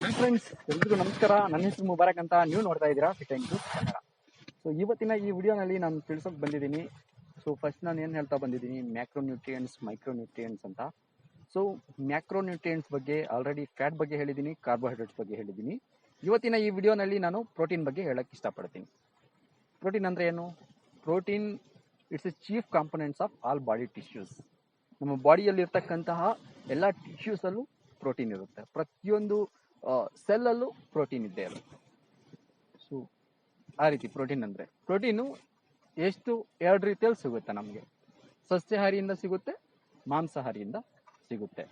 Friends ಎಲ್ರಿಗೂ ನಮಸ್ಕಾರ. ನನ್ನ ಹೆಸರು ಮುಬಾರಕ್ ಅಂತ ನೀವು ನೋಡ್ತಾ ಇದ್ದೀರಾ ಆ್ಯಂಡ್ ಕನ್ನಡ. ಸೊ ಇವತ್ತಿನ ಈ ವಿಡಿಯೋನಲ್ಲಿ ನಾನು ತಿಳ್ಸೋಕೆ ಬಂದಿದ್ದೀನಿ. ಸೊ ಫಸ್ಟ್ ನಾನು ಏನು ಹೇಳ್ತಾ ಬಂದಿದ್ದೀನಿ? ಮ್ಯಾಕ್ರೋ ನ್ಯೂಟ್ರಿಯೆಂಟ್ಸ್ ಮೈಕ್ರೋ ನ್ಯೂಟ್ರಿಯೆಂಟ್ಸ್ ಅಂತ. ಸೊ ಮ್ಯಾಕ್ರೋ ನ್ಯೂಟ್ರಿಯೆಂಟ್ಸ್ ಬಗ್ಗೆ ಆಲ್ರೆಡಿ ಫ್ಯಾಟ್ ಬಗ್ಗೆ ಹೇಳಿದ್ದೀನಿ ಕಾರ್ಬೋಹೈಡ್ರೇಟ್ಸ್ ಬಗ್ಗೆ ಹೇಳಿದ್ದೀನಿ. ಇವತ್ತಿನ ಈ ವಿಡಿಯೋನಲ್ಲಿ ನಾನು ಪ್ರೋಟೀನ್ ಬಗ್ಗೆ ಹೇಳಕ್ಕೆ ಇಷ್ಟಪಡ್ತೀನಿ. ಪ್ರೋಟೀನ್ ಅಂದರೆ ಏನು? Protein it's a chief components of all body tissues ನಮ್ಮ ಬಾಡಿಯಲ್ಲಿ ಇರ್ತಕ್ಕಂತಹ ಎಲ್ಲ ಟಿಶ್ಯೂಸಲ್ಲೂ ಪ್ರೋಟೀನ್ ಇರುತ್ತೆ. ಪ್ರತಿಯೊಂದು ಸೆಲ್ಲಲ್ಲೂ ಪ್ರೋಟೀನ್ ಇದ್ದೇ ಸೊ ಆ ರೀತಿ ಪ್ರೋಟೀನ್ ಅಂದರೆ. ಪ್ರೋಟೀನು ಎಷ್ಟು, ಎರಡು ರೀತಿಯಲ್ಲಿ ಸಿಗುತ್ತೆ ನಮಗೆ. ಸಸ್ಯಾಹಾರಿಯಿಂದ ಸಿಗುತ್ತೆ, ಮಾಂಸಾಹಾರಿಯಿಂದ ಸಿಗುತ್ತೆ.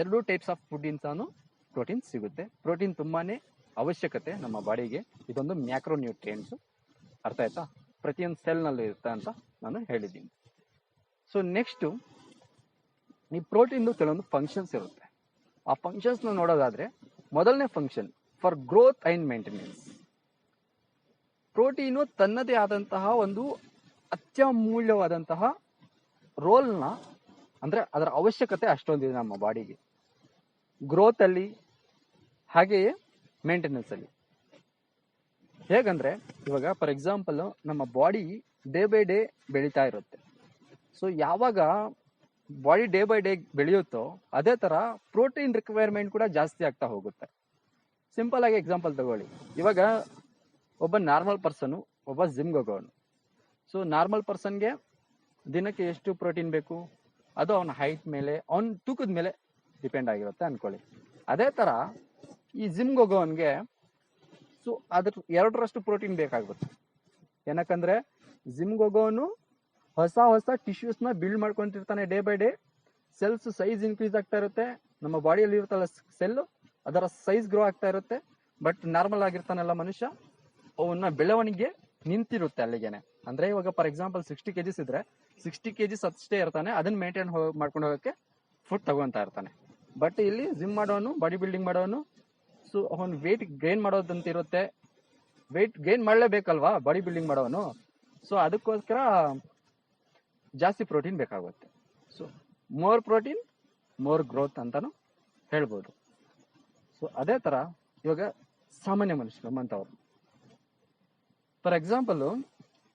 ಎರಡು ಟೈಪ್ಸ್ ಆಫ್ ಫುಡ್ಡಿಂದನೂ ಪ್ರೋಟೀನ್ ಸಿಗುತ್ತೆ. ಪ್ರೋಟೀನ್ ತುಂಬಾನೇ ಅವಶ್ಯಕತೆ ನಮ್ಮ ಬಾಡಿಗೆ. ಇದೊಂದು ಮ್ಯಾಕ್ರೋ ನ್ಯೂಟ್ರಿಯೆಂಟ್ಸ್ ಅರ್ಥ ಆಯ್ತಾ? ಪ್ರತಿಯೊಂದು ಸೆಲ್ನಲ್ಲಿ ಇರುತ್ತೆ ಅಂತ ನಾನು ಹೇಳಿದ್ದೀನಿ. ಸೊ ನೆಕ್ಸ್ಟು ಈ ಪ್ರೋಟೀನ್ದು ಕೆಲವೊಂದು ಫಂಕ್ಷನ್ಸ್ ಇರುತ್ತೆ. ಆ ಫಂಕ್ಷನ್ಸ್ನ ನೋಡೋದಾದ್ರೆ ಮೊದಲನೇ function for growth and maintenance protein ತನ್ನದೇ ಆದಂತಹ ಒಂದು ಅತ್ಯಮೂಲ್ಯವಾದಂತಹ ರೋಲ್ನ ಅಂದ್ರೆ ಅದರ ಅವಶ್ಯಕತೆ ಅಷ್ಟೊಂದಿದೆ ನಮ್ಮ ಬಾಡಿಗೆ. ಗ್ರೋತ್ ಅಲ್ಲಿ, ಹಾಗೆಯೇ ಮೇಂಟೆನೆನ್ಸ್ ಅಲ್ಲಿ. ಹೇಗಂದ್ರೆ, ಇವಾಗ ಫಾರ್ ಎಕ್ಸಾಂಪಲ್ ನಮ್ಮ ಬಾಡಿ ಡೇ ಬೈ ಡೇ ಬೆಳೀತಾ ಇರುತ್ತೆ. ಸೊ ಯಾವಾಗ ಬಾಡಿ ಡೇ ಬೈ ಡೇ ಬೆಳೆಯುತ್ತೋ, ಅದೇ ತರ ಪ್ರೋಟೀನ್ ರಿಕ್ವೈರ್ಮೆಂಟ್ ಕೂಡ ಜಾಸ್ತಿ ಆಗ್ತಾ ಹೋಗುತ್ತೆ. ಸಿಂಪಲ್ ಆಗಿ ಎಕ್ಸಾಂಪಲ್ ತಗೊಳ್ಳಿ. ಇವಾಗ ಒಬ್ಬ ನಾರ್ಮಲ್ ಪರ್ಸನ್ ಒಬ್ಬ ಜಿಮ್ಗೆ ಹೋಗೋನು. ಸೊ ನಾರ್ಮಲ್ ಪರ್ಸನ್ಗೆ ದಿನಕ್ಕೆ ಎಷ್ಟು ಪ್ರೋಟೀನ್ ಬೇಕು? ಅದು ಅವನ ಹೈಟ್ ಮೇಲೆ, ಅವನ ತೂಕದ ಮೇಲೆ ಡಿಪೆಂಡ್ ಆಗಿರುತ್ತೆ ಅನ್ಕೊಳ್ಳಿ. ಅದೇ ತರ ಈ ಜಿಮ್ಗೆ ಹೋಗೋವನ್ಗೆ ಸೊ ಅದ್ರ ಎರಡರಷ್ಟು ಪ್ರೋಟೀನ್ ಬೇಕಾಗುತ್ತೆ. ಏನಕ್ಕಂದ್ರೆ ಜಿಮ್ಗೆ ಹೋಗೋನು ಹೊಸ ಹೊಸ ಟಿಶ್ಯೂಸ್ನ build ಮಾಡ್ಕೊಂತಿರ್ತಾನೆ day by day cells size increase ಆಗ್ತಾ ಇರುತ್ತೆ. ನಮ್ಮ ಬಾಡಿಯಲ್ಲಿ ಇರುತ್ತಲ್ಲ ಸೆಲ್ ಅದರ ಸೈಜ್ ಗ್ರೋ ಆಗ್ತಾ ಇರುತ್ತೆ. ಬಟ್ ನಾರ್ಮಲ್ ಆಗಿರ್ತಾನಲ್ಲ ಮನುಷ್ಯ, ಅವನ್ನ ಬೆಳವಣಿಗೆ ನಿಂತಿರುತ್ತೆ ಅಲ್ಲಿಗೆನೆ. ಅಂದ್ರೆ ಇವಾಗ ಫಾರ್ ಎಕ್ಸಾಂಪಲ್ ಸಿಕ್ಸ್ಟಿ ಕೆಜಿಸ್ ಇದ್ರೆ ಸಿಕ್ಸ್ಟಿ ಕೆಜಿಸ್ ಅಷ್ಟೇ ಇರ್ತಾನೆ. ಅದನ್ನ ಮೇಂಟೈನ್ ಮಾಡ್ಕೊಂಡು ಹೋಗಕ್ಕೆ ಫುಡ್ ತಗೊಂತ ಇರ್ತಾನೆ. ಬಟ್ ಇಲ್ಲಿ ಜಿಮ್ ಮಾಡೋನು ಬಾಡಿ ಬಿಲ್ಡಿಂಗ್ ಮಾಡೋನು ಸೊ ಅವನ್ ವೇಟ್ ಗೈನ್ ಮಾಡೋದಂತ ಇರುತ್ತೆ ವೇಟ್ ಗೈನ್ ಮಾಡಲೇಬೇಕಲ್ವಾ? ಬಾಡಿ ಬಿಲ್ಡಿಂಗ್ ಮಾಡೋನು. ಸೊ ಅದಕ್ಕೋಸ್ಕರ ಜಾಸ್ತಿ ಪ್ರೋಟೀನ್ ಬೇಕಾಗುತ್ತೆ. So more protein more growth ಅಂತಾನು ಹೇಳ್ಬೋದು. ಸೊ ಅದೇ ತರ ಇವಾಗ ಸಾಮಾನ್ಯ ಮನುಷ್ಯರು ನಮ್ಮಂತವ್ರು ಫಾರ್ ಎಕ್ಸಾಂಪಲ್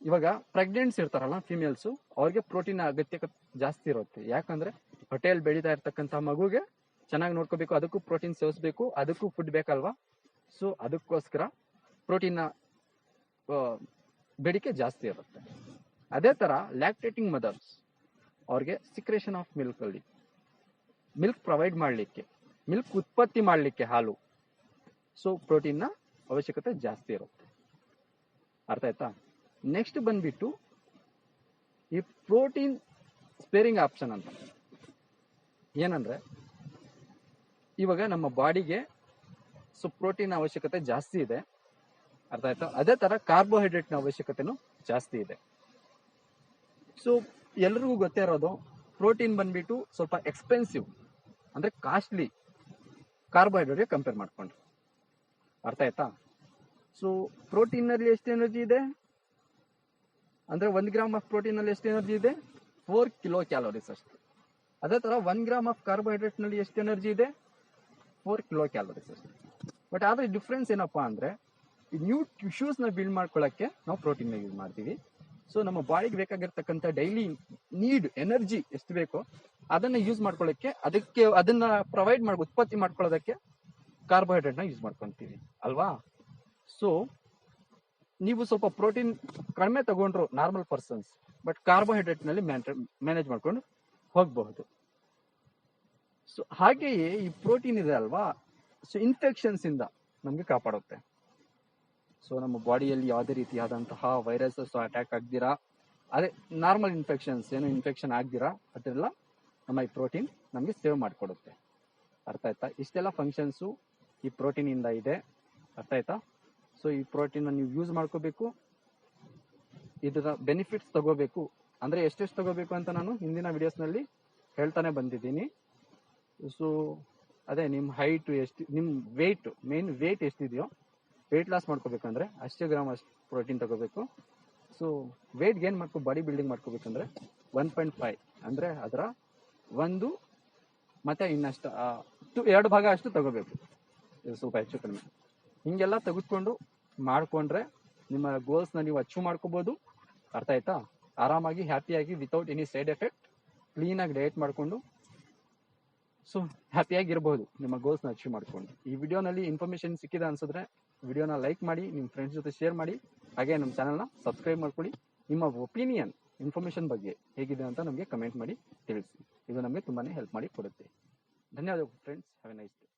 ಇವಾಗ ಪ್ರೆಗ್ನೆಂಟ್ಸ್ ಇರ್ತಾರಲ್ಲ ಫಿಮೇಲ್ಸ್ ಅವ್ರಿಗೆ ಪ್ರೋಟೀನ್ ಅಗತ್ಯ ಜಾಸ್ತಿ ಇರುತ್ತೆ. ಯಾಕಂದ್ರೆ ಹೊಟೇಲ್ ಬೆಳೀತಾ ಇರ್ತಕ್ಕಂಥ ಮಗುಗೆ ಚೆನ್ನಾಗಿ ನೋಡ್ಕೋಬೇಕು ಅದಕ್ಕೂ ಪ್ರೋಟೀನ್ ಸೇವಿಸ್ಬೇಕು ಅದಕ್ಕೂ ಫುಡ್ ಬೇಕಲ್ವಾ? ಸೊ ಅದಕ್ಕೋಸ್ಕರ ಪ್ರೋಟೀನ್ ಬೇಡಿಕೆ ಜಾಸ್ತಿ ಇರುತ್ತೆ. ಅದೇ ತರ ಲ್ಯಾಕ್ಟೇಟಿಂಗ್ ಮದರ್ಸ್ ಅವ್ರಿಗೆ ಸಿಕ್ರೇಷನ್ ಆಫ್ ಮಿಲ್ಕ್ ಅಲ್ಲಿ. ಮಿಲ್ಕ್ ಪ್ರೊವೈಡ್ ಮಾಡಲಿಕ್ಕೆ ಮಿಲ್ಕ್ ಉತ್ಪತ್ತಿ ಮಾಡಲಿಕ್ಕೆ ಹಾಲು. ಸೊ ಪ್ರೋಟೀನ್ನ ಅವಶ್ಯಕತೆ ಜಾಸ್ತಿ ಇರುತ್ತೆ. ಅರ್ಥ ಆಯ್ತಾ? ನೆಕ್ಸ್ಟ್ ಬಂದ್ಬಿಟ್ಟು ಈ ಪ್ರೋಟೀನ್ ಸ್ಪೇರಿಂಗ್ ಆಪ್ಷನ್ ಅಂತ. ಏನಂದ್ರೆ, ಇವಾಗ ನಮ್ಮ ಬಾಡಿಗೆ ಸೊ ಪ್ರೋಟೀನ್ ಅವಶ್ಯಕತೆ ಜಾಸ್ತಿ ಇದೆ. ಅರ್ಥ ಆಯ್ತಾ? ಅದೇ ತರ ಕಾರ್ಬೋಹೈಡ್ರೇಟ್ನ ಅವಶ್ಯಕತೆನೂ ಜಾಸ್ತಿ ಇದೆ. ಸೊ ಎಲ್ರಿಗೂ ಗೊತ್ತೇ ಇರೋದು ಪ್ರೋಟೀನ್ ಬಂದ್ಬಿಟ್ಟು ಸ್ವಲ್ಪ ಎಕ್ಸ್ಪೆನ್ಸಿವ್ ಅಂದ್ರೆ ಕಾಸ್ಟ್ಲಿ ಕಾರ್ಬೋಹೈಡ್ರೇಟ್ ಕಂಪೇರ್ ಮಾಡ್ಕೊಂಡ್ರೆ. ಅರ್ಥ ಆಯ್ತಾ? ಸೊ ಪ್ರೋಟೀನ್ನಲ್ಲಿ ಎಷ್ಟು ಎನರ್ಜಿ ಇದೆ? ಅಂದ್ರೆ ಒಂದ್ ಗ್ರಾಮ್ ಆಫ್ ಪ್ರೋಟೀನ್ನಲ್ಲಿ ಎಷ್ಟು ಎನರ್ಜಿ ಇದೆ? ಫೋರ್ ಕಿಲೋ ಕ್ಯಾಲೋರೀಸ್ ಅಷ್ಟು. ಅದೇ ತರ ಒನ್ ಗ್ರಾಮ್ ಆಫ್ ಕಾರ್ಬೋಹೈಡ್ರೇಟ್ನಲ್ಲಿ ಎಷ್ಟು ಎನರ್ಜಿ ಇದೆ? ಫೋರ್ ಕಿಲೋ ಕ್ಯಾಲೋರೀಸ್ ಅಷ್ಟು. ಬಟ್ ಆದ್ರೆ ಡಿಫ್ರೆನ್ಸ್ ಏನಪ್ಪಾ ಅಂದ್ರೆ ನ್ಯೂ ಟಿಶ್ಯೂಸ್ನ ಬಿಲ್ಡ್ ಮಾಡ್ಕೊಳ್ಳಕ್ಕೆ ನಾವು ಪ್ರೋಟೀನ್ ಯೂಸ್ ಮಾಡ್ತೀವಿ. ಸೊ ನಮ್ಮ ಬಾಡಿಗೆ ಬೇಕಾಗಿರ್ತಕ್ಕಂಥ ಡೈಲಿ ನೀಡ್ ಎನರ್ಜಿ ಎಷ್ಟು ಬೇಕೋ ಅದನ್ನ ಯೂಸ್ ಮಾಡ್ಕೊಳ್ಳಕ್ಕೆ, ಅದಕ್ಕೆ, ಅದನ್ನ ಪ್ರೊವೈಡ್ ಮಾಡಿ ಉತ್ಪತ್ತಿ ಮಾಡ್ಕೊಳ್ಳೋದಕ್ಕೆ ಕಾರ್ಬೋಹೈಡ್ರೇಟ್ನ ಯೂಸ್ ಮಾಡ್ಕೊಂತೀವಿ, ಅಲ್ವಾ? ಸೊ ನೀವು ಸ್ವಲ್ಪ ಪ್ರೋಟೀನ್ ಕಡಿಮೆ ತಗೊಂಡ್ರು ನಾರ್ಮಲ್ ಪರ್ಸನ್ಸ್ ಬಟ್ ಕಾರ್ಬೋಹೈಡ್ರೇಟ್ನಲ್ಲಿ ಮ್ಯಾನೇಜ್ ಮಾಡ್ಕೊಂಡು ಹೋಗಬಹುದು. ಸೊ ಹಾಗೆಯೇ ಈ ಪ್ರೋಟೀನ್ ಇದೆ ಅಲ್ವಾ? ಸೊ ಇನ್ಫೆಕ್ಷನ್ಸ್ ಇಂದ ನಮ್ಗೆ ಕಾಪಾಡುತ್ತೆ. ಸೊ ನಮ್ಮ ಬಾಡಿಯಲ್ಲಿ ಯಾವುದೇ ರೀತಿಯಾದಂತಹ ವೈರಸಸ್ ಅಟ್ಯಾಕ್ ಆಗ್ದಿರಾ? ಅದೇ ನಾರ್ಮಲ್ ಇನ್ಫೆಕ್ಷನ್ಸ್ ಏನು ಇನ್ಫೆಕ್ಷನ್ ಆಗ್ದಿರಾ? ಅದೆಲ್ಲ ನಮ್ಮ ಈ ಪ್ರೋಟೀನ್ ನಮಗೆ ಸೇವ್ ಮಾಡಿಕೊಡುತ್ತೆ. ಅರ್ಥ ಆಯ್ತಾ? ಇಷ್ಟೆಲ್ಲ ಫಂಕ್ಷನ್ಸು ಈ ಪ್ರೋಟೀನ್ ಇಂದ. ಇದೆ ಅರ್ಥ ಆಯ್ತಾ? ಸೊ ಈ ಪ್ರೋಟೀನ್ ನೀವು ಯೂಸ್ ಮಾಡ್ಕೋಬೇಕು. ಇದರ ಬೆನಿಫಿಟ್ಸ್ ತಗೋಬೇಕು. ಅಂದ್ರೆ ಎಷ್ಟೆಷ್ಟು ತಗೋಬೇಕು ಅಂತ ನಾನು ಹಿಂದಿನ ವಿಡಿಯೋಸ್ನಲ್ಲಿ ಹೇಳ್ತಾನೆ ಬಂದಿದ್ದೀನಿ. ಸೊ ಅದೇ ನಿಮ್ ಹೈಟ್ ಎಷ್ಟು, ನಿಮ್ ವೇಟ್ ಮೇನ್ ವೇಟ್ ಎಷ್ಟಿದೆಯೋ ವೇಟ್ ಲಾಸ್ ಮಾಡ್ಕೋಬೇಕಂದ್ರೆ ಅಷ್ಟೇ ಗ್ರಾಮ್ ಅಷ್ಟು ಪ್ರೋಟೀನ್ ತಗೋಬೇಕು. ಸೊ ವೇಟ್ ಗೇನ್ ಮಾಡ್ಕೊ ಬಾಡಿ ಬಿಲ್ಡಿಂಗ್ ಮಾಡ್ಕೋಬೇಕಂದ್ರೆ ಒನ್ ಪಾಯಿಂಟ್ ಫೈವ್ ಅಂದ್ರೆ ಅದರ ಒಂದು ಮತ್ತೆ ಇನ್ನಷ್ಟು ಎರಡು ಭಾಗ ಅಷ್ಟು ತಗೋಬೇಕು. ಇದು ಸ್ವಲ್ಪ ಹೆಚ್ಚು ಕಡಿಮೆ. ಹಿಂಗೆಲ್ಲ ತೆಗೆದುಕೊಂಡು ಮಾಡ್ಕೊಂಡ್ರೆ ನಿಮ್ಮ ಗೋಲ್ಸ್ನ ನೀವು ಅಚೀವ್ ಮಾಡ್ಕೋಬಹುದು ಅರ್ಥ ಆಯ್ತಾ? ಆರಾಮಾಗಿ ಹ್ಯಾಪಿಯಾಗಿ ವಿತೌಟ್ ಎನಿ ಸೈಡ್ ಎಫೆಕ್ಟ್ ಕ್ಲೀನಾಗಿ ಡಯಟ್ ಮಾಡಿಕೊಂಡು ಸೊ ಇರಬಹುದು ನಿಮ್ಮ ಗೋಲ್ಸ್ನ ಅಚೀವ್ ಮಾಡಿಕೊಂಡು. ಈ ವಿಡಿಯೋನಲ್ಲಿ ಇನ್ಫಾರ್ಮೇಶನ್ ಸಿಕ್ಕಿದೆ ಅನ್ಸಿದ್ರೆ ವಿಡಿಯೋನ ಲೈಕ್ ಮಾಡಿ ನಿಮ್ಮ ಫ್ರೆಂಡ್ಸ್ ಜೊತೆ ಶೇರ್ ಮಾಡಿ, ಹಾಗೆ ನಮ್ಮ ಚಾನಲ್ನ ಸಬ್ಸ್ಕ್ರೈಬ್ ಮಾಡ್ಕೊಳ್ಳಿ. ನಿಮ್ಮ ಒಪಿನಿಯನ್ ಇನ್ಫಾರ್ಮೇಶನ್ ಬಗ್ಗೆ ಹೇಗಿದೆ ಅಂತ ನಮಗೆ ಕಮೆಂಟ್ ಮಾಡಿ ತಿಳಿಸಿ. ಇದು ನಮಗೆ ತುಂಬಾನೇ ಹೆಲ್ಪ್ ಮಾಡಿ ಕೊಡುತ್ತೆ. ಧನ್ಯವಾದಗಳು friends have a nice day